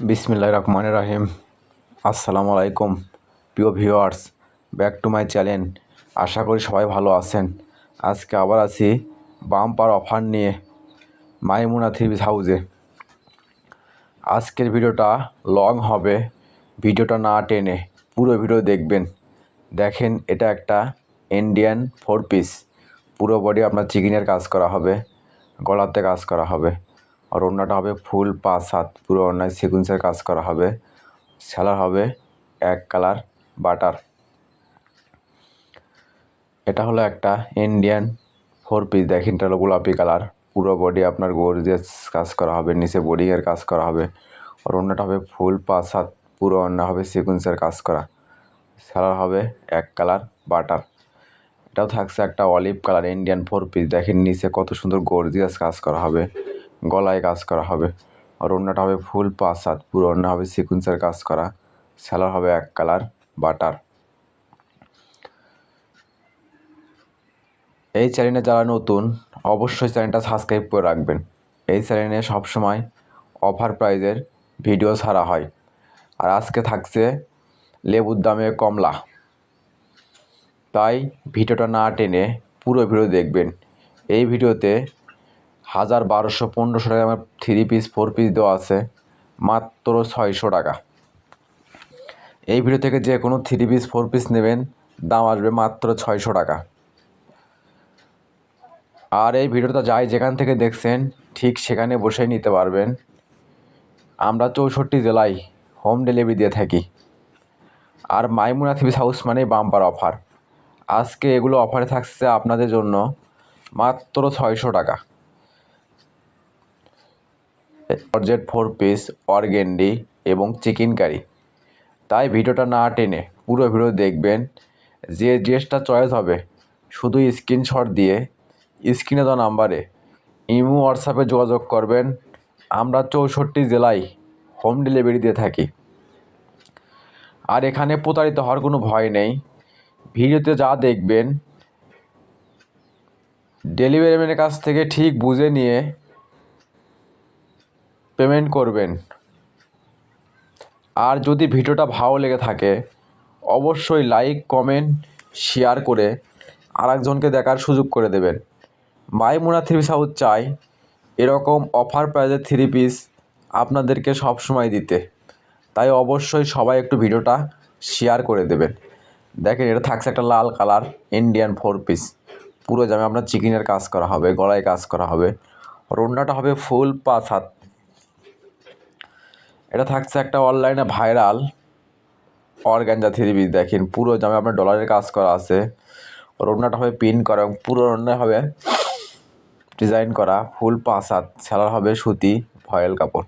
বিসমিল্লাহ রহমান রাহিম। আসসালামু আলাইকুম প্রিয় viewers, back to my channel. আশা করি সবাই ভালো আছেন। আজকে আবার আছি বাম্পার অফার নিয়ে মাইমুনা থ্রি পিস হাউসে আজকের ভিডিওটা লং হবে, ভিডিওটা না টেনে পুরো ভিডিও দেখবেন। দেখেন, এটা একটা ইন্ডিয়ান ফোর পিস। পুরো বডি আপনার চিকেনের কাজ করা হবে, গলাতে কাজ করা হবে। আর অন্যটা হবে ফুল পাঁচ হাত পুরো অন্যায় সিকুয়েন্সের কাজ করা হবে। সেলার হবে এক কালার বাটার। এটা হলো একটা ইন্ডিয়ান ফোর পিস দেখেন, এটা হলো গোলাপি কালার। পুরো বডি আপনার গর্জিয়াস কাজ করা হবে, নিচে বডিংয়ের কাজ করা হবে। আর অন্যটা হবে ফুল পাঁচ হাত পুরো অন্য হবে সিকুয়েন্সের কাজ করা। সেলার হবে এক কালার বাটার। এটাও থাকছে একটা olive colour Indian four piece দেখেন, নিচে কত সুন্দর গর্জিয়াস কাজ করা হবে। গলায় কাজ করা হবে। আর অন্যটা হবে ফুল পাঁচ পুরো অন্য হবে সিকুয়েন্সের কাজ করা। সেলার হবে এক কালার, বাটার। এই চ্যানেলে যারা নতুন, অবশ্যই চ্যানেলটা সাবস্ক্রাইব করে রাখবেন। এই চ্যানেলে সবসময় অফার প্রাইজের ভিডিও ছাড়া হয়। আর আজকে থাকছে লেবুর দামে কমলা। তাই ভিডিওটা না টেনে পুরো ভিডিও দেখবেন। এই ভিডিওতে হাজার বারোশো পনেরোশো টাকা আমার থ্রি পিস ফোর পিস দেওয়া আছে। মাত্র ছয়শো টাকা। এই ভিডিও থেকে যে কোনো থ্রি পিস ফোর পিস নেবেন, দাম আসবে মাত্র ছয়শো টাকা। আর এই ভিডিওটা যাই যেখান থেকে দেখছেন, ঠিক সেখানে বসেই নিতে পারবেন। আমরা চৌষট্টি জেলায় হোম ডেলিভারি দিয়ে থাকি। আর মাইমুনা থিবিস হাউস মানে বাম্পার অফার আজকে এগুলো অফারে থাকছে আপনাদের জন্য মাত্র ছয়শো টাকা। জর্জেট ফোর পিস, অর্গেন্ডি এবং চিকেন কারি তাই ভিডিওটা না টেনে পুরো ভিডিও দেখবেন। যে ড্রেসটা চয়েস হবে, শুধু স্ক্রিনশট দিয়ে, স্ক্রিনে দেওয়া নাম্বারে ইমো, হোয়াটসঅ্যাপে যোগাযোগ করবেন। আমরা চৌষট্টি জেলায় হোম ডেলিভারি দিয়ে থাকি। আর এখানে প্রতারিত হওয়ার কোনো ভয় নেই। ভিডিওতে যা দেখবেন, ডেলিভারি ম্যানের কাছ থেকে ঠিক বুঝে নিয়ে পেমেন্ট করবেন। আর যদি ভিডিওটা ভালো লেগে থাকে, অবশ্যই লাইক, কমেন্ট, শেয়ার করে আরেকজনকে দেখার সুযোগ করে দেবেন। মাইমুনা থ্রি পিস হাউস চাই, এরকম অফার প্রাইজের থ্রি পিস আপনাদেরকে সব সময় দিতে। তাই অবশ্যই সবাই একটু ভিডিওটা শেয়ার করে দেবেন। দেখেন, এটা থাকছে একটা লাল কালার ইন্ডিয়ান ফোর পিস পুরো জামে আপনার চিকেনের কাজ করা হবে, গলায় কাজ করা হবে। রোন্ডাটা হবে ফুল পাঁচ হাত। এটা থাকছে একটা অনলাইনে ভাইরাল অর্গ্যানজা থ্রি পিস দেখেন, পুরো জামে আপনার ডলারের কাজ করা আছে। রোডনাটা হবে পিন করা এবং পুরো রোডনা হবে ডিজাইন করা। ফুল পাঁচ হাত সেলার হবে সুতি, ভয়েল কাপড়।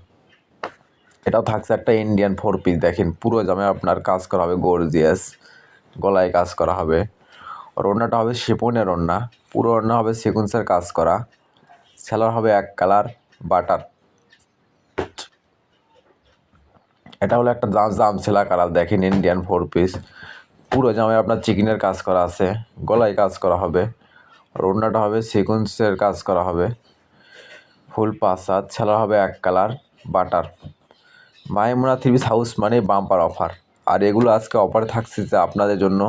এটাও থাকছে একটা ইন্ডিয়ান ফোর পিস দেখেন, পুরো জামে আপনার কাজ করা হবে গর্জিয়াস গলায় কাজ করা হবে। রোডনাটা হবে শিপনের রন্না পুরো রন্না হবে সিকুন্সের কাজ করা। সেলার হবে এক কালার বাটার এটা হলো একটা জাম জাম ছেলা কালার। দেখেন ইন্ডিয়ান ফোর পিস পুরো জামায় আপনার চিকেনের কাজ করা আছে, গলায় কাজ করা হবে। রোডনাটা হবে সিকুয়েন্সের কাজ করা হবে। ফুল পাঁচ ছেলা হবে এক colour, butter. Maimuna three piece house মানে বাম্পার অফার। আর এগুলো আজকে অফারে থাকছে যে আপনাদের জন্য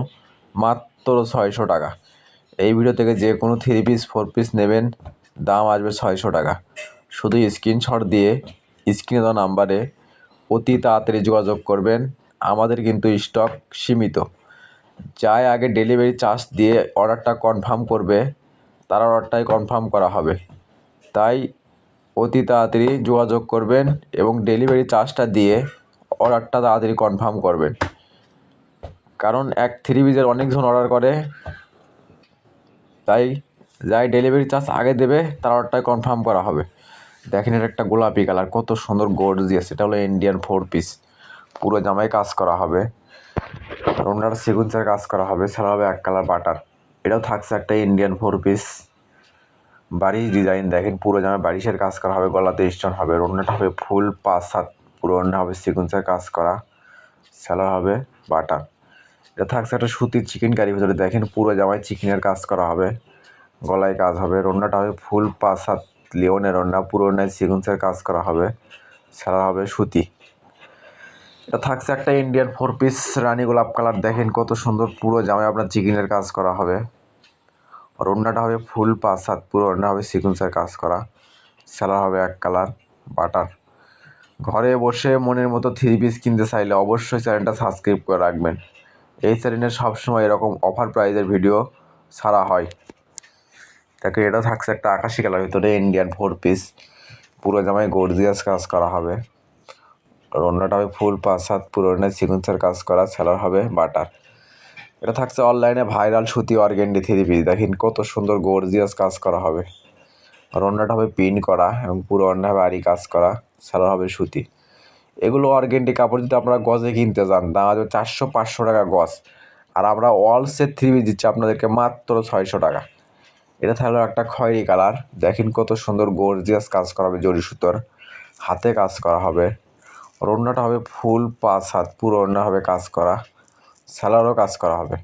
মাত্র ছয়শো টাকা। এই ভিডিও থেকে যে কোনো থ্রি পিস, ফোর পিস নেবেন, দাম আসবে ছয়শো টাকা। শুধু স্ক্রিনশট দিয়ে, স্ক্রিনে দেওয়া নাম্বারে অতি তাড়াতাড়ি যোগাযোগ করবেন। আমাদের কিন্তু স্টক সীমিত। যাই আগে ডেলিভারি চার্জ দিয়ে অর্ডারটা কনফার্ম করবে, তার অর্ডারটাই কনফার্ম করা হবে। তাই অতি তাড়াতাড়ি যোগাযোগ করবেন এবং ডেলিভারি চার্জটা দিয়ে অর্ডারটা তাড়াতাড়ি কনফার্ম করবেন। কারণ এক থ্রি পিসের অনেকজন অর্ডার করে, তাই যাই ডেলিভারি চার্জ আগে দেবে, তার অর্ডারটাই কনফার্ম করা হবে। দেখেন এটা একটা গোলাপি কালার, কত সুন্দর গর্জিয়াস এটা হলো ইন্ডিয়ান ফোর পিস পুরো জামায় কাজ করা হবে। রোনার সিকুন্সের কাজ করা হবে, ছাড়া হবে এক কালার বাটার এটাও থাকছে একটা ইন্ডিয়ান ফোর পিস বাড়ি ডিজাইন দেখেন, পুরো জামায় বারিশের কাজ করা হবে, গলাতে স্টোন হবে। রোনাটা হবে ফুল পাঁচ সাত, পুরো অন্য হবে সিকুন্সের কাজ করা। স্যালার হবে বাটার এটা থাকছে একটা সুতির চিকেন কারি ভিতরে। দেখেন পুরো জামায় চিকেনের কাজ করা হবে, গলায় কাজ হবে। রোনাটা হবে ফুল পাঁচ সাত লিওনের রান্না পুরো সিকুন্সের কাজ করা হবে, ছাড়া হবে সুতি। এটা থাকছে একটা ইন্ডিয়ান ফোর পিস রানী গোলাপ কালার দেখেন কত সুন্দর পুরো জামায় আপনার চিকেনের কাজ করা হবে। আর অন্যটা হবে ফুল পাঁচ হাত পুরো অন্য হবে সিকুন্সের কাজ করা। স্যালার হবে এক কালার বাটার ঘরে বসে মনের মতো থ্রি পিস কিনতে চাইলে অবশ্যই চ্যানেলটা সাবস্ক্রাইব করে রাখবেন। এই চ্যানেলে সবসময় এরকম অফার প্রাইজের ভিডিও ছাড়া হয়। তাকে এটা থাকছে একটা আকাশি কালার, ভিতরে ইন্ডিয়ান ফোর পিস পুরো জামায় গর্জিয়াস কাজ করা হবে। আর অন্যটা হবে ফুল পাঁচ হাত পুরো অন্য সিকুন্সের কাজ করা সেলার হবে বাটার এটা থাকছে অনলাইনে ভাইরাল সুতি অর্গেন্ডি থ্রি পিস দেখেন কত সুন্দর গর্জিয়াস কাজ করা হবে। আর অন্যটা হবে পিন করা এবং পুরো অন্য হবে আরি কাজ করা সেলার হবে সুতি। এগুলো অর্গেন্ডি কাপড় যদি আপনারা গজে কিনতে যান, দাম আছে চারশো পাঁচশো টাকা গজ। আর আমরা অল সেট থ্রি পিস দিচ্ছি আপনাদেরকে মাত্র ছয়শো টাকা। এটা থাকল একটা খয়েরি কালার। দেখেন কত সুন্দর গর্জিয়াস কাজ করা হবে জরি সুতোর। হাতে কাজ করা হবে। অন্যটা হবে ফুল পাঁচ হাত, পুরো অন্য হবে কাজ করা। স্যালারও কাজ করা হবে।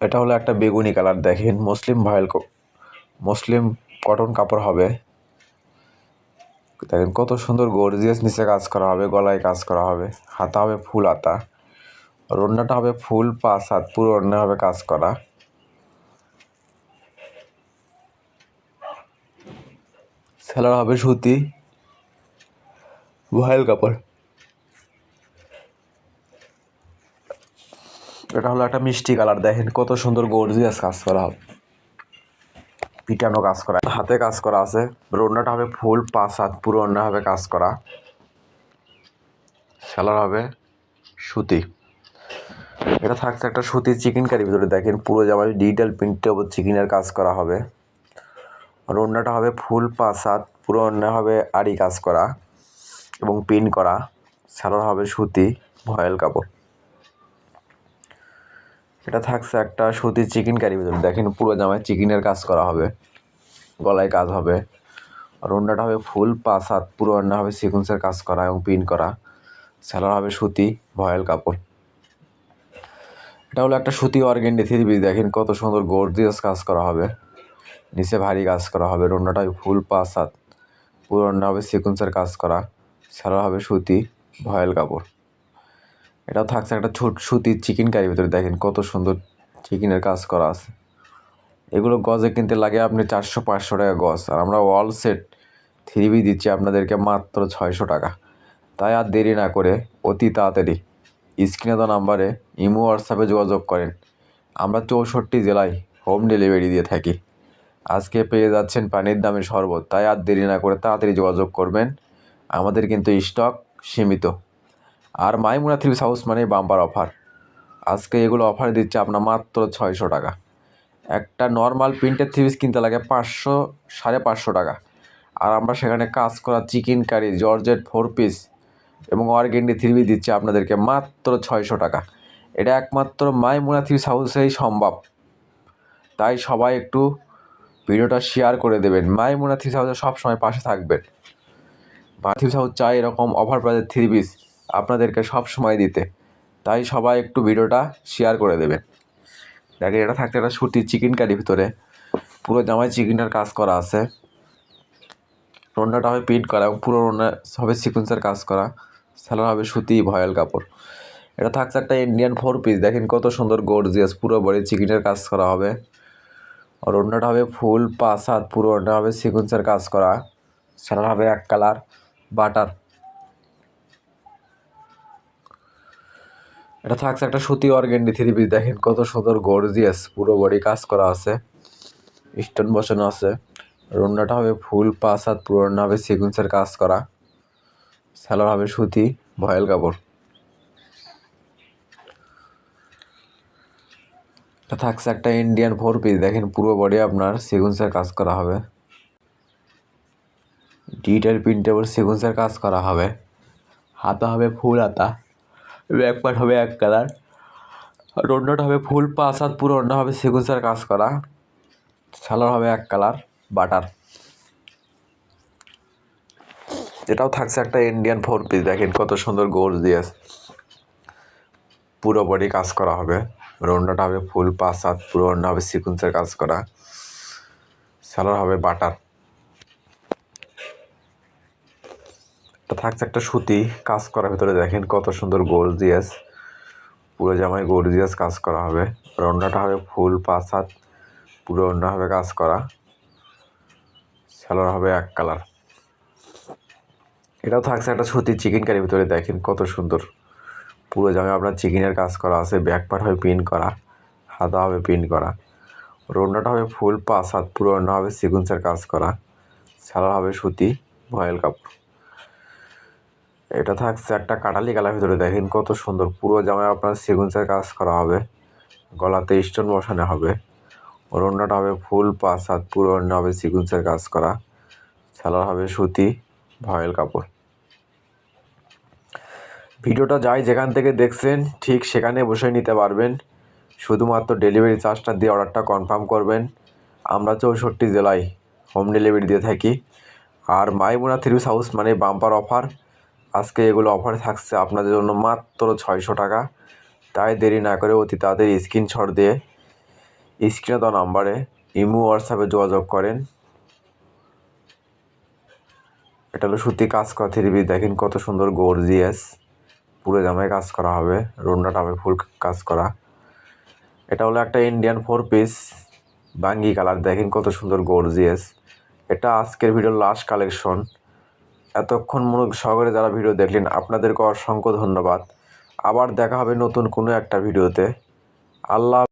এটা হলো একটা বেগুনি কালার, দেখেন মুসলিম ভয়েল মুসলিম কটন কাপড় হবে। দেখেন কত সুন্দর গর্জিয়াস নিচে কাজ করা হবে, গলায় কাজ করা হবে। হাতা হবে ফুল হাতা। আর অন্যটা হবে ফুল পাঁচ হাত, পুরো অন্য হবে কাজ করা। সেলার হবে সুতি, ভয়েল কাপড়। এটা হলো একটা মিষ্টি কালার, দেখেন কত সুন্দর গর্জিয়াস কাজ করা। হবে পিটানো কাজ করা, হাতে কাজ করা আছে। রোনাটা হবে ফুল পাঁচ হাত, পুরো অন্য হবে কাজ করা। সেলার হবে সুতি। এটা থাকছে একটা সুতির চিকেন কারির ভিতরে, দেখেন পুরো জামায় ডিজিটাল প্রিন্টের ওপর চিকেনের কাজ করা হবে। আর অন্যটা হবে ফুল হাত, পুরো অন্য হবে আড়ি কাজ করা এবং পিন করা। সালোয়ার হবে সুতি, ভয়েল কাপড়। এটা থাকছে একটা সুতির চিকেন কারির ভিতরে, দেখেন পুরো জামায় চিকেনের কাজ করা হবে, গলায় কাজ হবে। আর অন্যটা হবে ফুল পাঁচ হাত, পুরো অন্য হবে সিকুন্সের কাজ করা এবং পিন করা। সালোয়ার হবে সুতি, ভয়েল কাপড়। এটা হলো একটা সুতি অর্গেন্ডি থ্রি পিস, দেখেন কত সুন্দর গর্জিয়াস কাজ করা হবে। নিচে ভারী কাজ করা হবে, রন্নাটা হবে ফুল পাঁচ হাত পুরো হবে সিকুন্সের কাজ করা সারা হবে সুতি, ভয়েল কাপড়। এটাও থাকছে একটা ছোট সুতির চিকেন কারির ভিতরে, দেখেন কত সুন্দর চিকেনের কাজ করা আছে। এগুলো গজে কিনতে লাগে আপনি চারশো পাঁচশো টাকা গজ, আর আমরা অল সেট থ্রি বি দিচ্ছি আপনাদেরকে মাত্র ছয়শো টাকা। তাই আর দেরি না করে অতি তাড়াতাড়ি স্ক্রিনে দেওয়া নাম্বারে ইমো, হোয়াটসঅ্যাপে যোগাযোগ করেন। আমরা চৌষট্টি জেলায় হোম ডেলিভারি দিয়ে থাকি। আজকে পেয়ে যাচ্ছেন পানির দামে শরবত। তাই আর দেরি না করে তাড়াতাড়ি যোগাযোগ করবেন। আমাদের কিন্তু স্টক সীমিত। আর মাইমুনা থ্রি হাউস মানে বাম্পার অফার। আজকে এগুলো অফার দিচ্ছে আপনার মাত্র ছয়শো টাকা। একটা নর্মাল প্রিন্টের থ্রি পিস কিনতে লাগে পাঁচশো, সাড়ে পাঁচশো টাকা। আর আমরা সেখানে কাজ করা chikankari, georgette, four piece এবং অর্গেন্ডি থ্রি পিস দিচ্ছে আপনাদেরকে মাত্র ছয়শো টাকা। এটা একমাত্র মাইমুনা থ্রি হাউসেই সম্ভব। তাই সবাই একটু ভিডিওটা শেয়ার করে দেবেন। মাইমুনা থ্রি হাউসের সবসময় পাশে থাকবেন। থ্রি হাউস চাই এরকম অফার প্রাইজের থ্রি পিস আপনাদেরকে সব সময় দিতে। তাই সবাই একটু ভিডিওটা শেয়ার করে দেবেন। দেখেন, এটা থাকতে একটা সুতির চিকেন কারির ভিতরে। পুরো জামায় চিকেনটার কাজ করা আছে। রন্নাটা হবে প্রিন্ট করা এবং পুরো রন্না হবে সিকুয়েন্সের কাজ করা। স্যালার হবে সুতি ভয়েল কাপড়। এটা থাকছে একটা ইন্ডিয়ান ফোর পিস দেখেন কত সুন্দর গর্জিয়াস পুরো বডি চিকেনের কাজ করা হবে। আর অন্যটা হবে ফুল পাঁচ পুরো অন্য হবে সিকুয়েন্সের কাজ করা। স্যালার হবে এক কালার, বাটার। এটা থাকছে একটা সুতি অর্গেন্ডি থ্রি পিস দেখেন কত সুন্দর গর্জিয়াস পুরো বডি কাজ করা আছে। স্টোন বসানো আছে। রন্নাটা হবে ফুল পাঁচ পুরো রান্না হবে সিকুয়েন্সের কাজ করা। স্যালোর হবে সুতি, ভয়েল কাপড়। থাকছে একটা ইন্ডিয়ান ফোর পিস দেখেন, পুরো বডি আপনার সিকুয়েন্সের কাজ করা হবে। ডিটেল প্রিন্টেবল সিকুয়েন্সের কাজ করা হবে। হাতা হবে ফুল হাতা ব্যাক পার্ট হবে এক কালার আর অন্যটা হবে ফুল, পাঁচ হাত পুরো অন্য হবে সিকুয়েন্সের কাজ করা। সালোয়ার হবে এক কালার বাটার এটাও থাকছে একটা ইন্ডিয়ান ফোর পিস দেখেন কত সুন্দর গর্জিয়াস পুরো বডি কাজ করা হবে। রন্ডাটা হবে ফুল পাঁচ হাত পুরো অন্য হবে সিকুয়েন্সের কাজ করা। সালোয়ার হবে বাটার। এটা থাকছে একটা সুতি কাজ করার ভিতরে। দেখেন কত সুন্দর গর্জিয়াস পুরো জামায় গর্জিয়াস কাজ করা হবে। রন্নাটা হবে ফুল পাঁচ হাত পুরো অন্য হবে কাজ করা। স্যালোর হবে এক কালার এটাও থাকছে একটা সুতি চিকেন কারির ভিতরে, দেখেন কত সুন্দর। পুরো জামায় আপনার চিকেনের কাজ করা আছে ব্যাক পার্ট হবে পিন করা, হাতা হবে পিন করা রোনাটা হবে ফুল পাঁচ হাত, পুরো অন্য হবে সিকুন্সের কাজ করা সালোয়ার হবে সুতি ভয়েল কাপড় এটা থাকছে একটা কাটালি কালার ভিতরে, দেখেন কত সুন্দর, পুরো জামায় আপনার সিকুন্সের কাজ করা হবে, গলাতে স্টোন বসানো হবে ওড়নাটা হবে ফুল পাঁচ হাত, পুরো অন্য হবে সিকুন্সের কাজ করা সালোয়ার হবে সুতি ভয়েল কাপড়। ভিডিওটা যাই যেখান থেকে দেখছেন, ঠিক সেখানে বসে নিতে পারবেন। শুধুমাত্র ডেলিভারি চার্জটা দিয়ে অর্ডারটা কনফার্ম করবেন। আমরা চৌষট্টি জেলায় হোম ডেলিভারি দিয়ে থাকি। আর মাইমুনা থ্রি হাউস মানে বাম্পার অফার আজকে এগুলো অফারে থাকছে আপনাদের জন্য মাত্র ছয়শো টাকা। তাই দেরি না করে অতি তাড়াতাড়ি স্ক্রিনশট দিয়ে স্ক্রিনে নাম্বারে ইমো হোয়াটসঅ্যাপে যোগাযোগ করেন। এটা হলো সুতি কাজ করা থ্রি দেখেন কত সুন্দর গর্জিয়াস পুরো জামায় কাজ করা হবে। রোনাটা হবে ফুল কাজ করা। এটা হলো একটা ইন্ডিয়ান ফোর পিস বাঙ্গি কালার। দেখেন কত সুন্দর গর্জিয়াস এটা আজকের ভিডিওর লাস্ট কালেকশন এতক্ষণ মনোযোগ সহকারে যারা ভিডিও দেখলেন, আপনাদেরকে অসংখ্য ধন্যবাদ। আবার দেখা হবে নতুন কোনো একটা ভিডিওতে। আল্লাহ